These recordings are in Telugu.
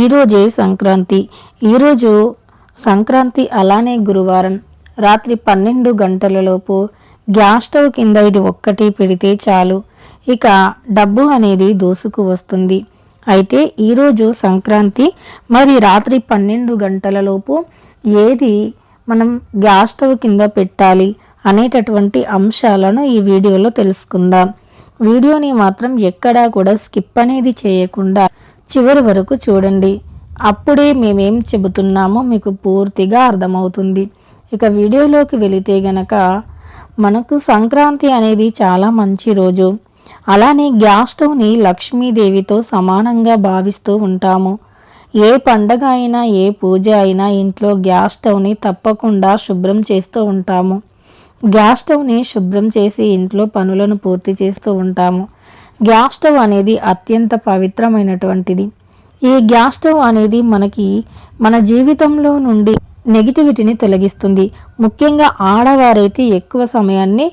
ఈరోజే సంక్రాంతి. ఈరోజు సంక్రాంతి అలానే గురువారం. రాత్రి పన్నెండు గంటలలోపు గ్యాస్ స్టవ్ కింద ఇది ఒక్కటి పెడితే చాలు. ఇక డబ్బు అనేది దోసుకు వస్తుంది. అయితే ఈరోజు సంక్రాంతి మరి రాత్రి పన్నెండు గంటలలోపు ఏది మనం గ్యాస్ స్టవ్ కింద పెట్టాలి అనేటటువంటి అంశాలను ఈ వీడియోలో తెలుసుకుందాం. వీడియోని మాత్రం ఎక్కడా కూడా స్కిప్ అనేది చేయకుండా చివరి వరకు చూడండి. అప్పుడే మేమేం చెబుతున్నామో మీకు పూర్తిగా అర్థమవుతుంది. ఇక వీడియోలోకి వెళితే గనక మనకు సంక్రాంతి అనేది చాలా మంచి రోజు. అలానే గ్యాస్ స్టవ్ని లక్ష్మీదేవితో సమానంగా భావిస్తూ ఉంటాము. ఏ పండగ అయినా ఏ పూజ అయినా ఇంట్లో గ్యాస్ స్టవ్ని తప్పకుండా శుభ్రం చేస్తూ ఉంటాము. గ్యాస్ స్టవ్ని శుభ్రం చేసి ఇంట్లో పనులను పూర్తి చేస్తూ ఉంటాము. గ్యాస్ స్టవ్ అనేది అత్యంత పవిత్రమైనటువంటిది. ఈ గ్యాస్ స్టవ్ అనేది మనకి మన జీవితంలో నుండి నెగిటివిటీని తొలగిస్తుంది. ముఖ్యంగా ఆడవారైతే ఎక్కువ సమయాన్ని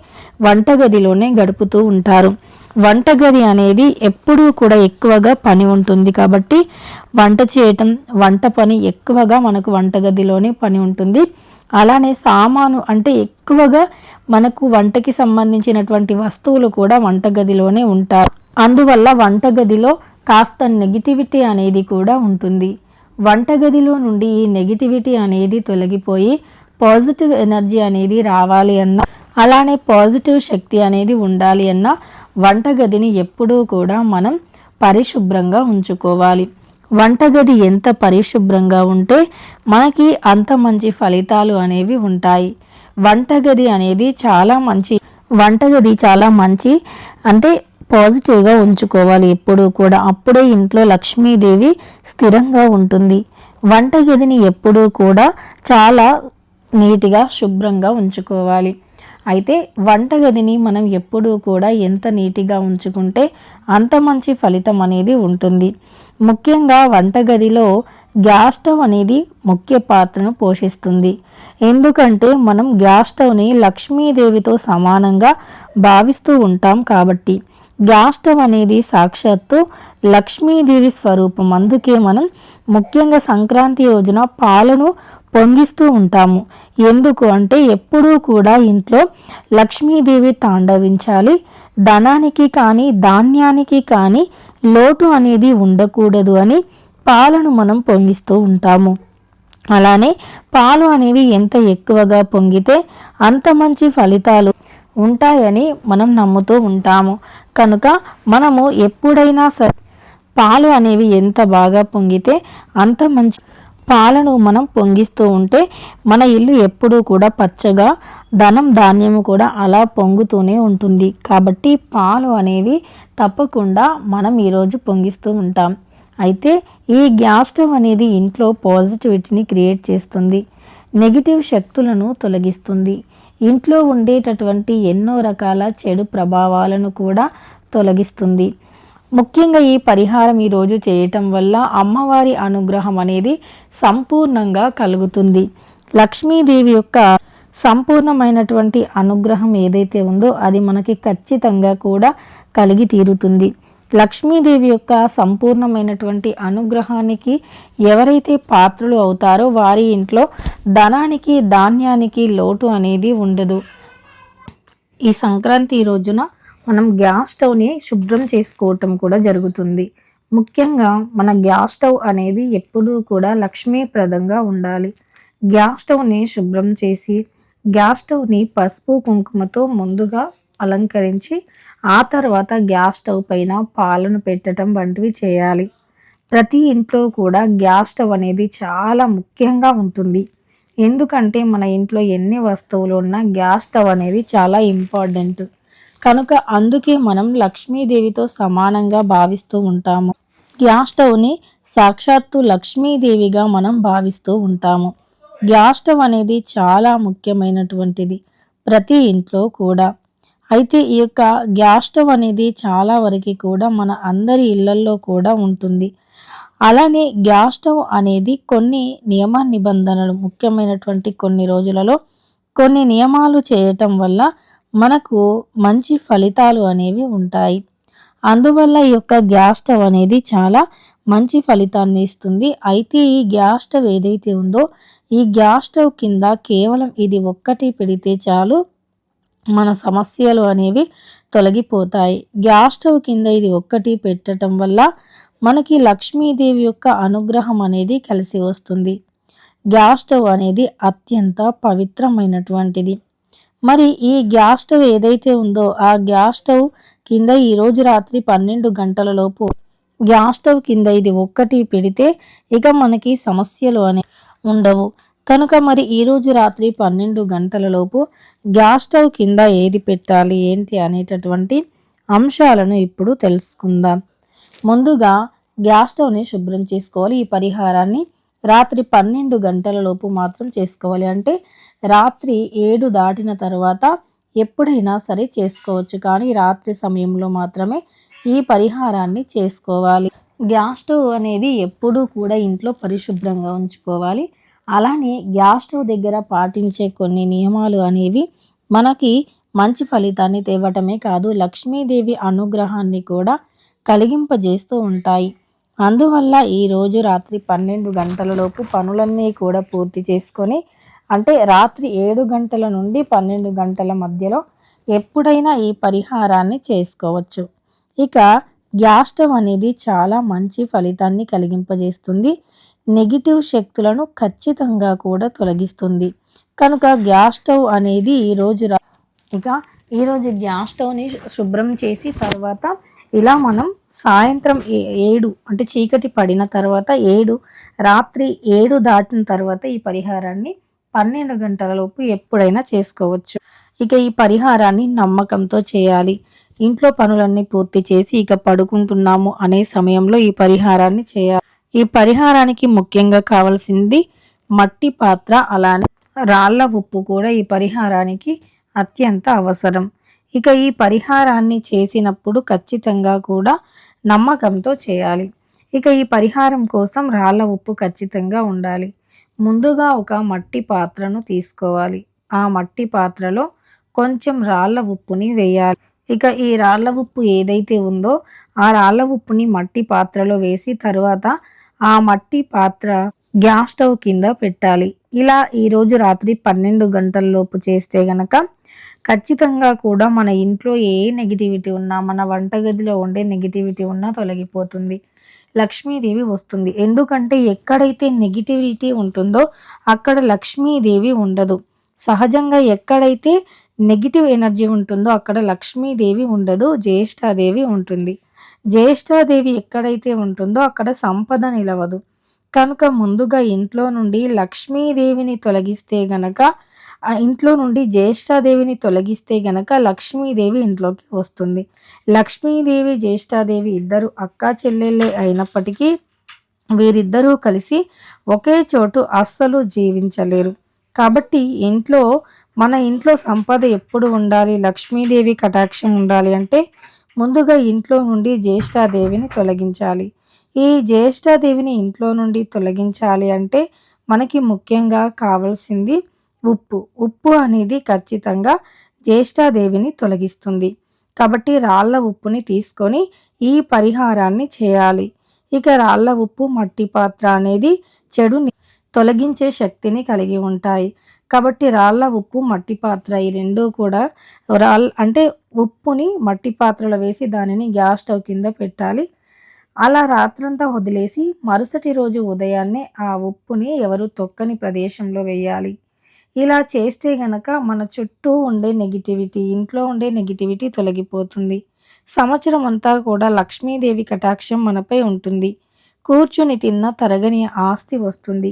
వంటగదిలోనే గడుపుతూ ఉంటారు. వంటగది అనేది ఎప్పుడూ కూడా ఎక్కువగా పని ఉంటుంది కాబట్టి వంట చేయటం వంట పని ఎక్కువగా మనకు వంటగదిలోనే పని ఉంటుంది. అలానే సామాను అంటే ఎక్కువగా మనకు వంటకి సంబంధించినటువంటి వస్తువులు కూడా వంటగదిలోనే ఉంటారు. అందువల్ల వంటగదిలో కాస్త నెగిటివిటీ అనేది కూడా ఉంటుంది. వంటగదిలో నుండి ఈ నెగిటివిటీ అనేది తొలగిపోయి పాజిటివ్ ఎనర్జీ అనేది రావాలి అన్న అలానే పాజిటివ్ శక్తి అనేది ఉండాలి అన్న వంటగదిని ఎప్పుడూ కూడా మనం పరిశుభ్రంగా ఉంచుకోవాలి. వంటగది ఎంత పరిశుభ్రంగా ఉంటే మనకి అంత మంచి ఫలితాలు అనేవి ఉంటాయి. వంటగది అనేది చాలా మంచి వంటగది చాలా మంచి అంటే పాజిటివ్గా ఉంచుకోవాలి. ఎప్పుడూ కూడా అప్పుడే ఇంట్లో లక్ష్మీదేవి స్థిరంగా ఉంటుంది. వంటగదిని ఎప్పుడూ కూడా చాలా నీట్గా శుభ్రంగా ఉంచుకోవాలి. అయితే వంటగదిని మనం ఎప్పుడూ కూడా ఎంత నీటిగా ఉంచుకుంటే అంత మంచి ఫలితం అనేది ఉంటుంది. ముఖ్యంగా వంటగదిలో గ్యాస్ స్టవ్ అనేది ముఖ్య పాత్రను పోషిస్తుంది. ఎందుకంటే మనం గ్యాస్ స్టవ్ని లక్ష్మీదేవితో సమానంగా భావిస్తూ ఉంటాం కాబట్టి గాష్టం అనేది సాక్షాత్తు లక్ష్మీదేవి స్వరూపం. అందుకే మనం ముఖ్యంగా సంక్రాంతి రోజున పాలను పొంగిస్తూ ఉంటాము. ఎందుకు అంటే ఎప్పుడూ కూడా ఇంట్లో లక్ష్మీదేవి తాండవించాలి. ధనానికి కానీ ధాన్యానికి కానీ లోటు అనేది ఉండకూడదు అని పాలను మనం పొంగిస్తూ ఉంటాము. అలానే పాలు అనేవి ఎంత ఎక్కువగా పొంగితే అంత మంచి ఫలితాలు ఉంటాయని మనం నమ్ముతూ ఉంటాము. కనుక మనము ఎప్పుడైనా సరే పాలు అనేవి ఎంత బాగా పొంగితే అంత మంచి పాలను మనం పొంగిస్తూ ఉంటే మన ఇల్లు ఎప్పుడూ కూడా పచ్చగా ధనం ధాన్యము కూడా అలా పొంగుతూనే ఉంటుంది. కాబట్టి పాలు అనేవి తప్పకుండా మనం ఈరోజు పొంగిస్తూ ఉంటాం. అయితే ఈ గ్యాస్ స్టవ్ అనేది ఇంట్లో పాజిటివిటీని క్రియేట్ చేస్తుంది. నెగిటివ్ శక్తులను తొలగిస్తుంది. ఇంట్లో ఉండేటటువంటి ఎన్నో రకాల చెడు ప్రభావాలను కూడా తొలగిస్తుంది. ముఖ్యంగా ఈ పరిహారం ఈరోజు చేయటం వల్ల అమ్మవారి అనుగ్రహం అనేది సంపూర్ణంగా కలుగుతుంది. లక్ష్మీదేవి యొక్క సంపూర్ణమైనటువంటి అనుగ్రహం ఏదైతే ఉందో అది మనకి ఖచ్చితంగా కూడా కలిగి తీరుతుంది. లక్ష్మీదేవి యొక్క సంపూర్ణమైనటువంటి అనుగ్రహానికి ఎవరైతే పాత్రలు అవుతారో వారి ఇంట్లో ధనానికి ధాన్యానికి లోటు అనేది ఉండదు. ఈ సంక్రాంతి రోజున మనం గ్యాస్ స్టవ్ని శుభ్రం చేసుకోవటం కూడా జరుగుతుంది. ముఖ్యంగా మన గ్యాస్ స్టవ్ అనేది ఎప్పుడూ కూడా లక్ష్మీప్రదంగా ఉండాలి. గ్యాస్ స్టవ్ని శుభ్రం చేసి గ్యాస్ స్టవ్ని పసుపు కుంకుమతో ముందుగా అలంకరించి ఆ తర్వాత గ్యాస్ స్టవ్ పైన పాలను పెట్టడం వంటివి చేయాలి. ప్రతి ఇంట్లో కూడా గ్యాస్ స్టవ్ అనేది చాలా ముఖ్యంగా ఉంటుంది. ఎందుకంటే మన ఇంట్లో ఎన్ని వస్తువులు ఉన్నా గ్యాస్ స్టవ్ అనేది చాలా ఇంపార్టెంట్. కనుక అందుకే మనం లక్ష్మీదేవితో సమానంగా భావిస్తూ ఉంటాము. గ్యాస్ స్టవ్ని సాక్షాత్తు లక్ష్మీదేవిగా మనం భావిస్తూ ఉంటాము. గ్యాస్ స్టవ్ అనేది చాలా ముఖ్యమైనటువంటిది ప్రతి ఇంట్లో కూడా. అయితే ఈ యొక్క గ్యాస్ స్టవ్ అనేది చాలా వరకు కూడా మన అందరి ఇళ్ళల్లో కూడా ఉంటుంది. అలానే గ్యాస్ స్టవ్ అనేది కొన్ని నియమ నిబంధనలు ముఖ్యమైనటువంటి కొన్ని రోజులలో కొన్ని నియమాలు చేయటం వల్ల మనకు మంచి ఫలితాలు అనేవి ఉంటాయి. అందువల్ల ఈ యొక్క గ్యాస్ స్టవ్ అనేది చాలా మంచి ఫలితాన్ని ఇస్తుంది. అయితే ఈ గ్యాస్ స్టవ్ ఏదైతే ఉందో ఈ గ్యాస్ స్టవ్ కింద కేవలం ఇది ఒక్కటి పెడితే చాలు మన సమస్యలు అనేవి తొలగిపోతాయి. గ్యాస్ స్టవ్ కింద ఇది ఒక్కటి పెట్టడం వల్ల మనకి లక్ష్మీదేవి యొక్క అనుగ్రహం అనేది కలిసి వస్తుంది. గ్యాస్ స్టవ్ అనేది అత్యంత పవిత్రమైనటువంటిది. మరి ఈ గ్యాస్ స్టవ్ ఏదైతే ఉందో ఆ గ్యాస్ స్టవ్ కింద ఈరోజు రాత్రి పన్నెండు గంటల లోపు గ్యాస్ స్టవ్ కింద ఇది ఒక్కటి పెడితే ఇక మనకి సమస్యలు అనే ఉండవు. కనుక మరి ఈరోజు రాత్రి పన్నెండు గంటలలోపు గ్యాస్ స్టవ్ కింద ఏది పెట్టాలి ఏంటి అనేటటువంటి అంశాలను ఇప్పుడు తెలుసుకుందాం. ముందుగా గ్యాస్ స్టవ్ని శుభ్రం చేసుకోవాలి. ఈ పరిహారాన్ని రాత్రి పన్నెండు గంటలలోపు మాత్రం చేసుకోవాలి. అంటే రాత్రి ఏడు దాటిన తర్వాత ఎప్పుడైనా సరే చేసుకోవచ్చు. కానీ రాత్రి సమయంలో మాత్రమే ఈ పరిహారాన్ని చేసుకోవాలి. గ్యాస్ స్టవ్ అనేది ఎప్పుడూ కూడా ఇంట్లో పరిశుభ్రంగా ఉంచుకోవాలి. అలానే గ్యాస్ స్టవ్ దగ్గర పాటించే కొన్ని నియమాలు అనేవి మనకి మంచి ఫలితాన్ని తేవటమే కాదు లక్ష్మీదేవి అనుగ్రహాన్ని కూడా కలిగింపజేస్తూ ఉంటాయి. అందువల్ల ఈరోజు రాత్రి పన్నెండు గంటలలోపు పనులన్నీ కూడా పూర్తి చేసుకొని అంటే రాత్రి ఏడు గంటల నుండి పన్నెండు గంటల మధ్యలో ఎప్పుడైనా ఈ పరిహారాన్ని చేసుకోవచ్చు. ఇక గ్యాస్ స్టవ్ అనేది చాలా మంచి ఫలితాన్ని కలిగింపజేస్తుంది. నెగిటివ్ శక్తులను ఖచ్చితంగా కూడా తొలగిస్తుంది. కనుక గ్యాస్ స్టవ్ అనేది ఈరోజు ఇక ఈరోజు గ్యాస్ స్టవ్ని శుభ్రం చేసి తర్వాత ఇలా మనం సాయంత్రం ఏడు అంటే చీకటి పడిన తర్వాత ఏడు రాత్రి ఏడు దాటిన తర్వాత ఈ పరిహారాన్ని పన్నెండు గంటల లోపు ఎప్పుడైనా చేసుకోవచ్చు. ఇక ఈ పరిహారాన్ని నమ్మకంతో చేయాలి. ఇంట్లో పనులన్నీ పూర్తి చేసి ఇక పడుకుంటున్నాము అనే సమయంలో ఈ పరిహారాన్ని చేయాలి. ఈ పరిహారానికి ముఖ్యంగా కావాల్సింది మట్టి పాత్ర అలానే రాళ్ళ ఉప్పు కూడా ఈ పరిహారానికి అత్యంత అవసరం. ఇక ఈ పరిహారాన్ని చేసినప్పుడు ఖచ్చితంగా కూడా నమ్మకంతో చేయాలి. ఇక ఈ పరిహారం కోసం రాళ్ళ ఉప్పు ఖచ్చితంగా ఉండాలి. ముందుగా ఒక మట్టి పాత్రను తీసుకోవాలి. ఆ మట్టి పాత్రలో కొంచెం రాళ్ళ ఉప్పుని వేయాలి. ఇక ఈ రాళ్ళ ఉప్పు ఏదైతే ఉందో ఆ రాళ్ళ ఉప్పుని మట్టి పాత్రలో వేసి తరువాత ఆ మట్టి పాత్ర గ్యాస్ స్టవ్ కింద పెట్టాలి. ఇలా ఈరోజు రాత్రి పన్నెండు గంటలలోపు చేస్తే గనక ఖచ్చితంగా కూడా మన ఇంట్లో ఏ నెగిటివిటీ ఉన్నా మన వంటగదిలో ఉండే నెగిటివిటీ ఉన్నా తొలగిపోతుంది. లక్ష్మీదేవి వస్తుంది. ఎందుకంటే ఎక్కడైతే నెగిటివిటీ ఉంటుందో అక్కడ లక్ష్మీదేవి ఉండదు. సహజంగా ఎక్కడైతే నెగిటివ్ ఎనర్జీ ఉంటుందో అక్కడ లక్ష్మీదేవి ఉండదు జ్యేష్ఠాదేవి ఉంటుంది. జ్యేష్ఠాదేవి ఎక్కడైతే ఉంటుందో అక్కడ సంపద నిలవదు. కనుక ముందుగా ఇంట్లో నుండి లక్ష్మీదేవిని తొలగిస్తే గనక ఆ ఇంట్లో నుండి జ్యేష్ఠాదేవిని తొలగిస్తే గనక లక్ష్మీదేవి ఇంట్లోకి వస్తుంది. లక్ష్మీదేవి జ్యేష్ఠాదేవి ఇద్దరు అక్క చెల్లెళ్ళే అయినప్పటికీ వీరిద్దరూ కలిసి ఒకే చోటు అస్సలు జీవించలేరు. కాబట్టి ఇంట్లో మన ఇంట్లో సంపద ఎప్పుడు ఉండాలి? లక్ష్మీదేవి కటాక్షం ఉండాలి అంటే ముందుగా ఇంట్లో నుండి జ్యేష్ఠాదేవిని తొలగించాలి. ఈ జ్యేష్ఠాదేవిని ఇంట్లో నుండి తొలగించాలి అంటే మనకి ముఖ్యంగా కావాల్సింది ఉప్పు. ఉప్పు అనేది ఖచ్చితంగా జ్యేష్ఠాదేవిని తొలగిస్తుంది. కాబట్టి రాళ్ళ ఉప్పుని తీసుకొని ఈ పరిహారాన్ని చేయాలి. ఇక రాళ్ళ ఉప్పు మట్టి పాత్ర అనేది చెడుని తొలగించే శక్తిని కలిగి ఉంటాయి. కాబట్టి రాళ్ళ ఉప్పు మట్టి పాత్ర ఈ రెండూ కూడా రాళ్ళ అంటే ఉప్పుని మట్టి పాత్రలో వేసి దానిని గ్యాస్ స్టవ్ కింద పెట్టాలి. అలా రాత్రంతా వదిలేసి మరుసటి రోజు ఉదయాన్నే ఆ ఉప్పుని ఎవరు తొక్కని ప్రదేశంలో వేయాలి. ఇలా చేస్తే గనక మన చుట్టూ ఉండే నెగిటివిటీ ఇంట్లో ఉండే నెగిటివిటీ తొలగిపోతుంది. సంవత్సరం అంతా కూడా లక్ష్మీదేవి కటాక్షం మనపై ఉంటుంది. కూర్చుని తిన్న తరగని ఆస్తి వస్తుంది.